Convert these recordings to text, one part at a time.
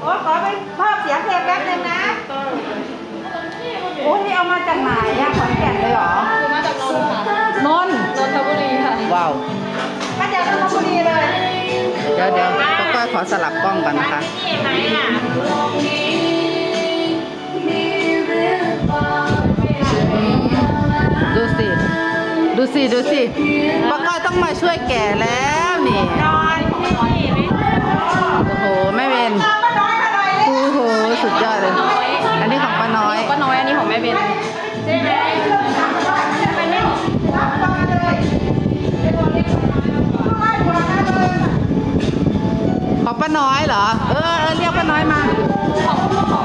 โอ้ขอไปภาพเสียงเพลงแป๊บนึงนะ โอ้ยเอามาจากไหนอะขอนแก่นเลยเหรอคือมาจากนนท์ค่ะนนท์นนทบุรีค่ะ ว้าวมาจากนนทบุรีเลย เดี๋ยวเดี๋ยวป้าก้อยขอสลับกล้องก่อนนะคะนี่ไหมอะดูสิ ดูสิ ดูสิป้าก้อยต้องมาช่วยแก่แล้วนี่นอน สุดยอดเลย อันนี้ของป้าน้อย ป้าน้อยอันนี้ของแม่เบนใช่ไหมไปเล่นรับมาเลยไปโดนเล่นไม่หมดนะเลยของป้าน้อยเหรอ เออเออเรียกป้าน้อยมาเอา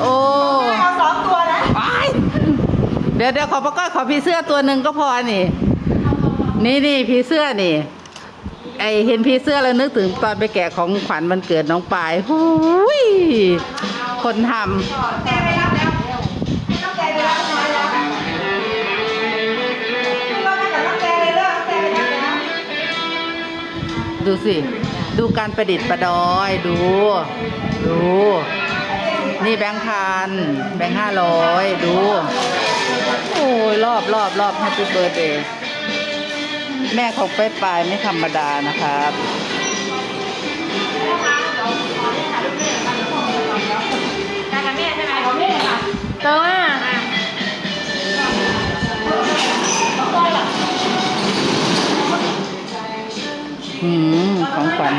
โอ้เอาสองตัวนะไปเดี๋ยวเดี๋ยวขอป้าก้อยขอผีเสื้อตัวหนึ่งก็พอนี่ นี่นี่ผีเสื้อนี่ ไอเห็นผีเสื้อแล้วนึกถึงตอนไปแกะของขวัญมันเกิดน้องปายหูยคนทแกไปรับแล้วต้องแกไปรับน้อยแล้วต้องแกเลยเลิกแกไปรับแล้วำดูสิ ดูการประดิษฐ์ประดอย ดู ดู นี่แบงค์พันแบงค์ห้าร้อยดู โอ้ยรอบรอบรอบแฮปปี้เบิร์ดเดย์แม่ของไปปลายไม่ธรรมดานะครับได้กับแม่ใช่ไหมของแม่ค่ะเติมอะอืม ของขวัญ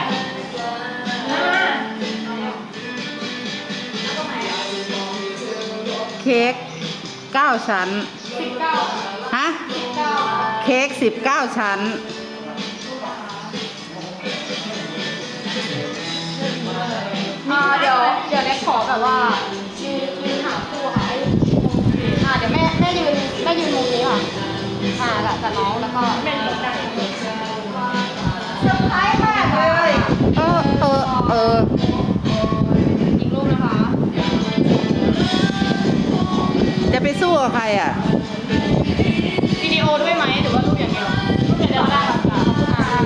เค้กเก้าชั้น ฮะ เค้กสิบเก้าชั้น อ่าเดี๋ยวเดี๋ยวเน็กขอแบบว่ายืนยืนหาคู่ค่ะให้อ่าเดี๋ยวแม่แม่ยืนแม่ยืนมุมนี้ค่ะอ่ากับกับน้องแล้วก็แม่ยืนได้เซอร์ไพรส์มากเลย เออ เออ เออ สู้กับใครอะวิดีโอด้วยไหมหรือว่ารูปอย่างเดียวรูปอย่างเดียวได้ค่ะอ่า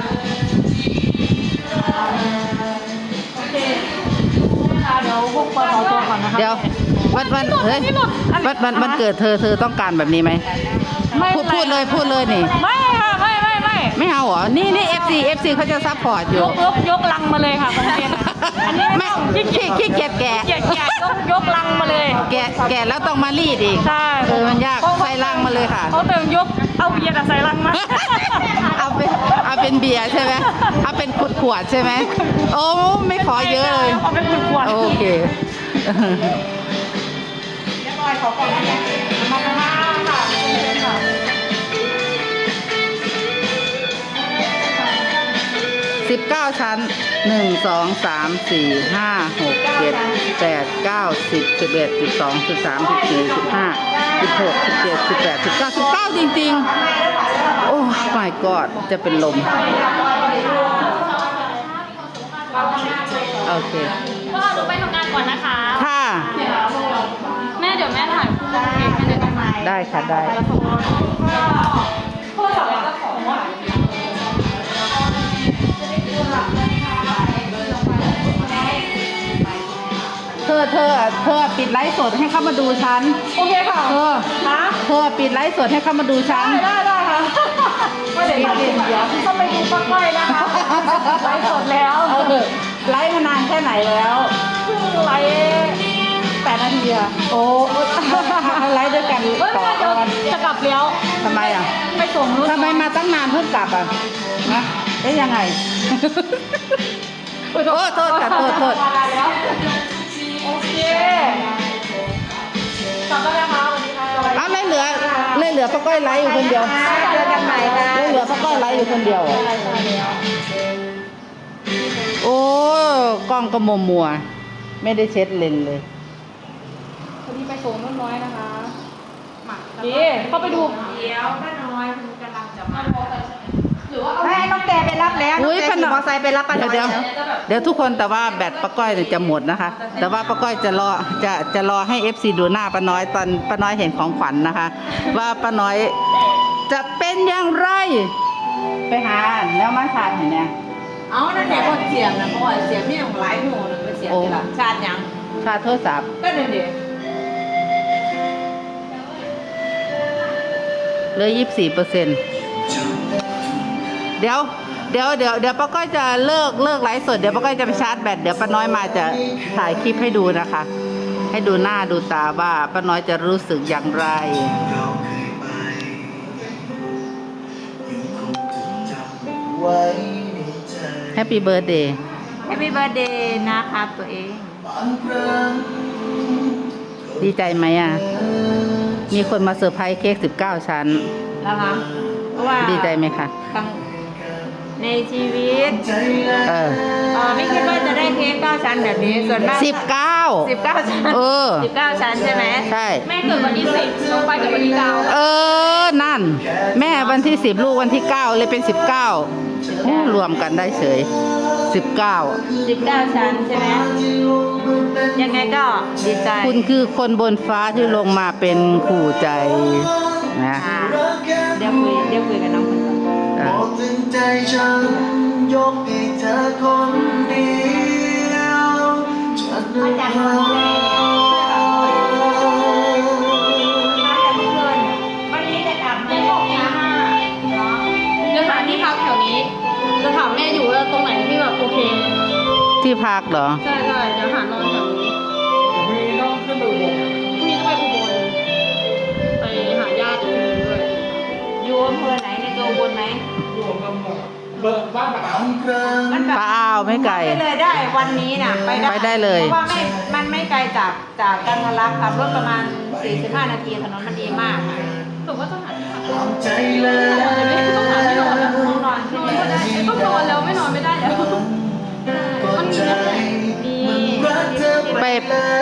โอเคค่ะเดี๋ยวพวกปอขอตัวก่อนนะคะเดี๋ยววันวันเฮ้ยวันวันวันเกิดเธอเธอต้องการแบบนี้ไหมไม่พูดพูดเลยพูดเลยนี่ ไม่ค่ะไม่ไม่ไม่ไม่เอาเหรอ นี่นี่ FC FC เขาจะซัพพอร์ตอยยู่กยกยกลังมาเลยค่ะของเรียนอันนี้ไม่ขี้ขี้เกียจแกะ เกียจแกะยกยกลังมาเลย แกะแกะแล้วต้องมารีดอีกใช่เออมันยากใส่ลังมาเลยค่ะ เขาเติมยกเอาเบียร์อะใส่ลังมา เอาเป็นเอาเป็นเบียร์ใช่ไหมเอาเป็นขวดขวดๆใช่ไหมโอ้ไม่ขอเยอะเลยเอาเป็นขวดๆโอเคเดี๋ยวบอยขอก่อนนะแม่มาข้างหน้าค่ะค่ะสิบเก้าชั้นหนึ่งสองสามสี่ห้าหก เจ็ดแปดเก้าสิบสิบเอ็ดสิบสองสิบสามสิบสี่สิบห้าสิบหกสิบเจ็ดสิบแปดสิบเก้าสิบเก้าจริงๆ โอ้ my god จะเป็นลม โอเคก็หนูไปทำงานก่อนนะคะ ค่ะ แม่เดี๋ยวแม่ถ่ายคู่เค้กให้เลยนะคะได้ค่ะ ได้ เธอเธอเธอปิดไลฟ์สดให้เข้ามาดูฉัน โอเคค่ะเธอนะเธอปิดไลฟ์สดให้เข้ามาดูฉัน ได้ได้ค่ะก็เดี๋ยวเดี๋ยวเดี๋ยวต้องไปดูปักไว้นะคะไลฟ์สดแล้วเออไลฟ์มานานแค่ไหนแล้วเพิ่งไลฟ์แปดนาทีอะโอ้ไลฟ์ด้วยกันเฮ้ยต่อเดี๋ยวก่อนจะกลับแล้วทำไมอะไปส่งรุ่นทำไมมาตั้งนานเพิ่งกลับอะนะเอ๊ยยังไงโอ้โทษโทษค่ะโทษโทษแล้ว โอเคกลับแล้วนะคะสวัสดีค่ะเอาเลยเหลือเลยเหลือป้าก้อยไลฟ์อยู่คนเดียวเจอกันใหม่ค่ะเลยเหลือป้าก้อยไลฟ์อยู่คนเดียวอะโอ้กล้องก็มัวมัวๆไม่ได้เช็ดเลนส์เลยพอดีไปส่งนุ่นน้อยนะคะดีเข้าไปดูเดี๋ยวป้าน้อยคุณกำลังจะหรือว่าเอาไม่ ให้น้องแกไปรับแล้วน้องอุ๊ยแกป้าขี่น้อยมอเตอร์ไซค์ไปรับป้าน้อยเดี๋ยวแล้วเดี๋ยวทุกคนแต่ว่าแบตป้าก้อยเนี่ยจะหมดนะคะ แต่ว่าป้าก้อยจะรอจะจะรอให้ FC ดูหน้าป้าน้อยตอนป้าน้อยเห็นของขวัญนะคะ ว่าป้าน้อยจะเป็นอย่างไร ไปหาแล้วมาชาเห็นไหมเอานั่นแหละคนเสียงนะเพราะว่าเสียงนี่ของหลายหมู่นะไปเสียงนี่ล่ะชาติยังชาโทรศัพท์ก็เดี๋ยวเดี๋ยวเหลือยี่สี่เปอร์เซ็นต์ เดี๋ยวเดี๋ยวเดี๋ยวเดี๋ยวป้าก้อยจะเลิกเลิกไลฟ์สดเดี๋ยวป้าก้อยจะไปชาร์จแบตเดี๋ยวป้าน้อยมาจะถ่ายคลิปให้ดูนะคะ ให้ดูหน้าดูตาว่าป้าน้อยจะรู้สึกอย่างไรแฮปปี้เบิร์ดเดย์แฮปปี้เบิร์ดเดย์นะครับตัวเอง ดีใจไหมอะ มีคนมาเซอร์ไพรส์เค้ก19ชั้นนะคะเพราะว่าดีใจไหมคะครั้ง ในชีวิตเออเออไม่คิดว่าจะได้เค้กเก้าชั้นแบบนี้ส่วนมาก19สิบเก้าชั้นเออสิบเก้าชั้นใช่ไหมใช่ แม่เกิดวันที่สิบน้องไปเกิดวันที่เก้าเออ นั่น แม่วันที่10ลูกวันที่9เลยเป็น19โอ้รวมกันได้เฉย19สิบเก้าชั้นใช่ไหมยังไงก็ดีใจคุณคือคนบนฟ้าที่ลงมาเป็นขู่ใจนะอ่าเดี๋ยวคุยเดี๋ยวคุยกับน้อง ถึงใจฉัน ยกให้เธอคนเดียวฉันนึกว่ามาจากเมื่อคืนวันนี้จะกลับยังบอกนะจะหาที่พักแถวนี้จะถามแม่อยู่ว่าตรงไหนที่แบบโอเคที่พักเหรอ ใช่ใช่เดี๋ยวหานอนแถวนี้มีน้องขึ้นไปอุบลพรุ่งนี้จะไปอุบลไปหาญาติที่อุบลด้วยอยู่อำเภอไหนในตัวบนไหมอยู่กั บหมอเบิกบ้านปะเอามันแบบป้าอ้าวไม่ไกลไปเลยได้วันนี้น่ะไปได้ไปได้เลย เพราะว่าไม่มันไม่ไกลจากจากกันทะลักขับรถประมาณ 45 นาทีถนนมันดีมากอะแต่ว่าจะหาที่พักความใจเลยต้องหาที่นอนแล้วต้องนอนนใช่อนไหมไม่ได้ต้องนอนแล้วไม่นอนไม่ได้แล้วมันมีนะมี ไป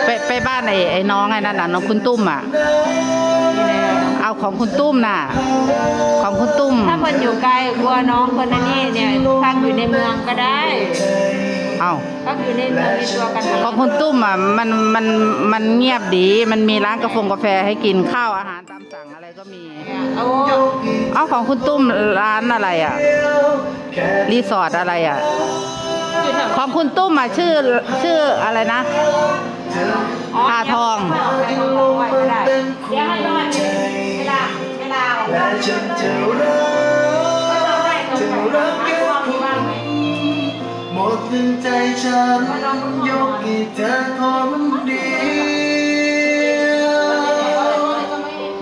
ไปไปบ้านไอ้ไอ้น้องไอ้นั่นน่ะน้องคุณตุ้มอะมีอะไร เนาะเอาของคุณตุ้มน่ะ ของคุณตุ้ม ถ้าคนอยู่ไกลกลัวน้องคนนั้นนี่เนี่ยพักอยู่ในเมืองก็ได้เอาพักอยู่ในเมืองในตัวกันทะขลัอกงคุณตุ้มอะมันมันมันเงียบดี มันมีร้านกาแฟกาแฟให้กินข้าวอาหารตามสั่งอะไรก็มีโอ้เอาของคุณตุ้มร้านอะไรอะ รีสอร์ทอะไรอะอยู่แถวของคุณตุ้มอะชื่อชื่ออะไรนะ พาทองไม่ออกไปทองไว้ก็ได้เดี๋ยวให้นอนเวลาเวลาออกและมาฉันจะรักจะรักแค่คนหมดถึงใจฉันยกให้เธอคนเดียว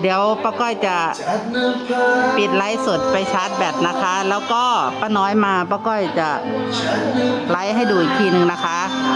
เดี๋ยวป้าก้อยจะจัดนึกภาพปิดไลฟ์สดไปชาร์จแบตนะคะ แล้วก็ป้าน้อยมาป้าก้อยจะฉันนึกไลฟ์ให้ดูอีกทีหนึ่งนะคะ